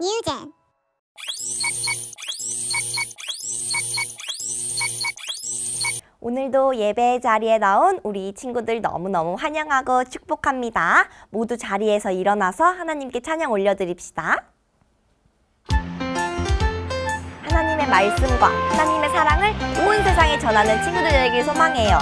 뉴젠 오늘도 예배 자리에 나온 우리 친구들 너무너무 환영하고 축복합니다. 모두 자리에서 일어나서 하나님께 찬양 올려드립시다. 하나님의 말씀과 하나님의 사랑을 온 세상에 전하는 친구들에게 소망해요.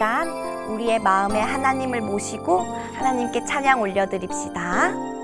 시간 우리의 마음에 하나님을 모시고 하나님께 찬양 올려드립시다.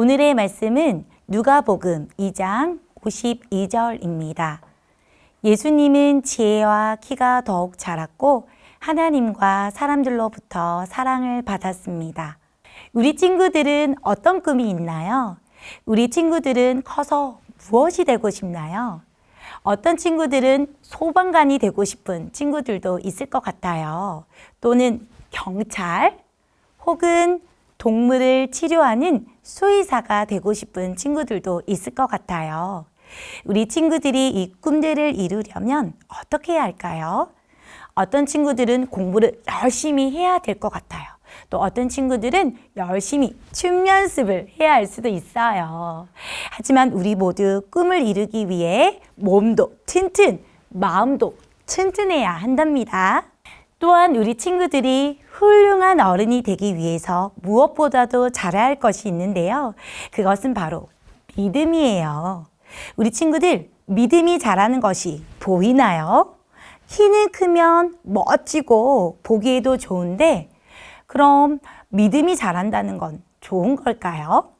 오늘의 말씀은 누가복음 2장 52절입니다. 예수님은 지혜와 키가 더욱 자랐고 하나님과 사람들로부터 사랑을 받았습니다. 우리 친구들은 어떤 꿈이 있나요? 우리 친구들은 커서 무엇이 되고 싶나요? 어떤 친구들은 소방관이 되고 싶은 친구들도 있을 것 같아요. 또는 경찰 혹은 동물을 치료하는 수의사가 되고 싶은 친구들도 있을 것 같아요. 우리 친구들이 이 꿈들을 이루려면 어떻게 해야 할까요? 어떤 친구들은 공부를 열심히 해야 될 것 같아요. 또 어떤 친구들은 열심히 춤 연습을 해야 할 수도 있어요. 하지만 우리 모두 꿈을 이루기 위해 몸도 튼튼, 마음도 튼튼해야 한답니다. 또한 우리 친구들이 훌륭한 어른이 되기 위해서 무엇보다도 잘해야 할 것이 있는데요. 그것은 바로 믿음이에요. 우리 친구들, 믿음이 잘하는 것이 보이나요? 키는 크면 멋지고 보기에도 좋은데, 그럼 믿음이 잘한다는 건 좋은 걸까요?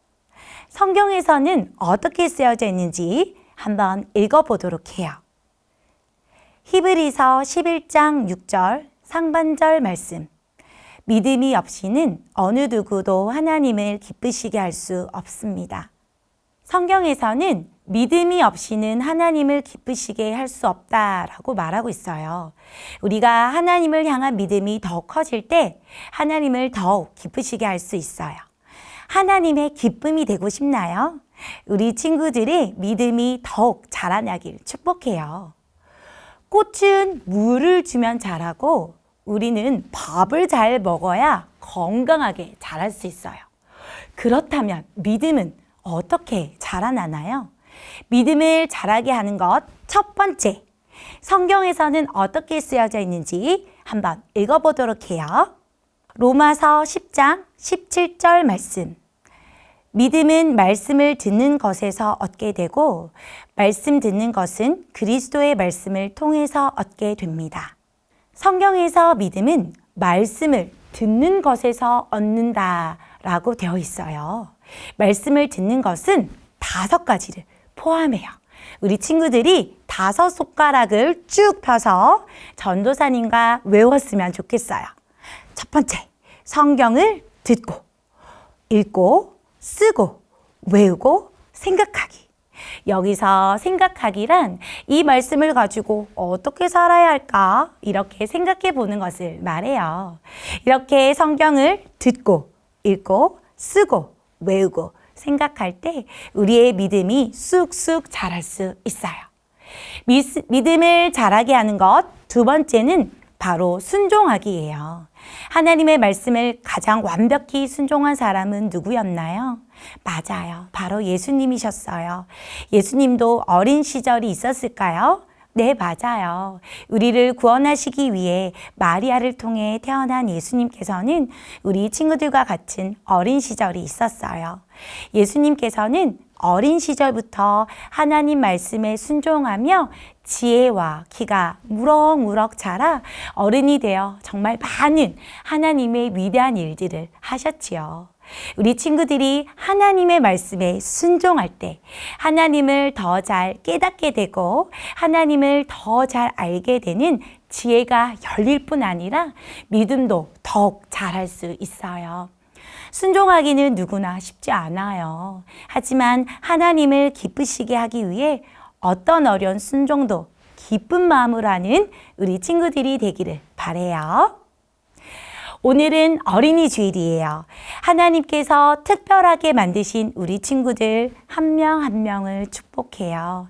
성경에서는 어떻게 쓰여져 있는지 한번 읽어보도록 해요. 히브리서 11장 6절 상반절 말씀. 믿음이 없이는 어느 누구도 하나님을 기쁘시게 할 수 없습니다. 성경에서는 믿음이 없이는 하나님을 기쁘시게 할 수 없다라고 말하고 있어요. 우리가 하나님을 향한 믿음이 더 커질 때 하나님을 더욱 기쁘시게 할 수 있어요. 하나님의 기쁨이 되고 싶나요? 우리 친구들의 믿음이 더욱 자라나길 축복해요. 꽃은 물을 주면 자라고 우리는 밥을 잘 먹어야 건강하게 자랄 수 있어요. 그렇다면 믿음은 어떻게 자라나나요? 믿음을 자라게 하는 것 첫 번째. 성경에서는 어떻게 쓰여져 있는지 한번 읽어보도록 해요. 로마서 10장 17절 말씀. 믿음은 말씀을 듣는 것에서 얻게 되고, 말씀 듣는 것은 그리스도의 말씀을 통해서 얻게 됩니다. 성경에서 믿음은 말씀을 듣는 것에서 얻는다 라고 되어 있어요. 말씀을 듣는 것은 다섯 가지를 포함해요. 우리 친구들이 다섯 손가락을 쭉 펴서 전도사님과 외웠으면 좋겠어요. 첫 번째, 성경을 듣고, 읽고, 쓰고, 외우고, 생각하기. 여기서 생각하기란 이 말씀을 가지고 어떻게 살아야 할까? 이렇게 생각해 보는 것을 말해요. 이렇게 성경을 듣고, 읽고, 쓰고, 외우고, 생각할 때 우리의 믿음이 쑥쑥 자랄 수 있어요. 믿음을 자라게 하는 것 두 번째는 바로 순종하기예요. 하나님의 말씀을 가장 완벽히 순종한 사람은 누구였나요? 맞아요. 바로 예수님이셨어요. 예수님도 어린 시절이 있었을까요? 네, 맞아요. 우리를 구원하시기 위해 마리아를 통해 태어난 예수님께서는 우리 친구들과 같은 어린 시절이 있었어요. 예수님께서는 어린 시절부터 하나님 말씀에 순종하며 지혜와 키가 무럭무럭 자라 어른이 되어 정말 많은 하나님의 위대한 일들을 하셨지요. 우리 친구들이 하나님의 말씀에 순종할 때 하나님을 더 잘 깨닫게 되고 하나님을 더 잘 알게 되는 지혜가 열릴 뿐 아니라 믿음도 더욱 잘할 수 있어요. 순종하기는 누구나 쉽지 않아요. 하지만 하나님을 기쁘시게 하기 위해 어떤 어려운 순종도 기쁜 마음으로 하는 우리 친구들이 되기를 바래요. 오늘은 어린이 주일이에요. 하나님께서 특별하게 만드신 우리 친구들 한명한 명을 축복해요.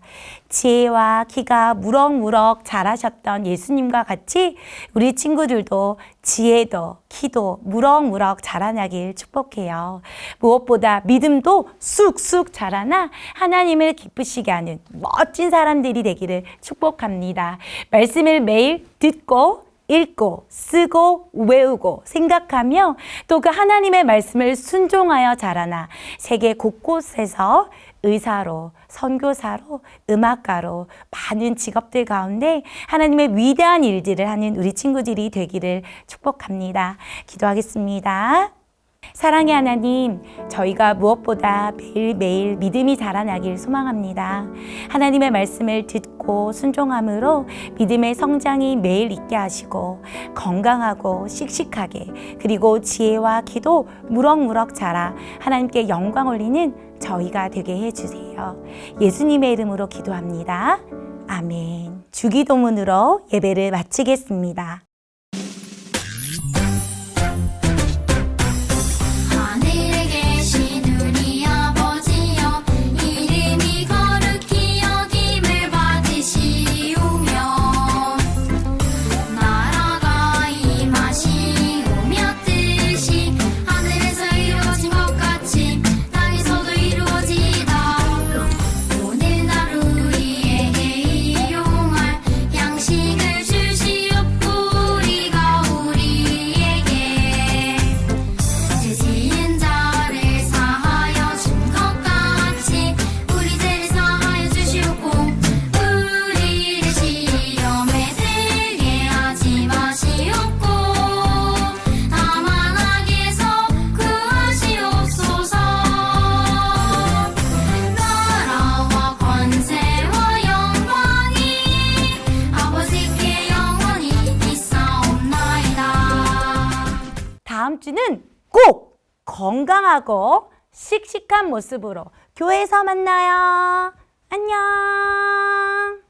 지혜와 키가 무럭무럭 자라셨던 예수님과 같이 우리 친구들도 지혜도 키도 무럭무럭 자라나길 축복해요. 무엇보다 믿음도 쑥쑥 자라나 하나님을 기쁘시게 하는 멋진 사람들이 되기를 축복합니다. 말씀을 매일 듣고 읽고 쓰고 외우고 생각하며 또 그 하나님의 말씀을 순종하여 자라나 세계 곳곳에서 의사로 선교사로 음악가로 많은 직업들 가운데 하나님의 위대한 일들을 하는 우리 친구들이 되기를 축복합니다. 기도하겠습니다. 사랑의 하나님, 저희가 무엇보다 매일매일 믿음이 자라나길 소망합니다. 하나님의 말씀을 듣고 순종함으로 믿음의 성장이 매일 있게 하시고 건강하고 씩씩하게 그리고 지혜와 기도 무럭무럭 자라 하나님께 영광 올리는 저희가 되게 해주세요. 예수님의 이름으로 기도합니다. 아멘. 주기도문으로 예배를 마치겠습니다. 주는 꼭 건강하고 씩씩한 모습으로 교회에서 만나요. 안녕.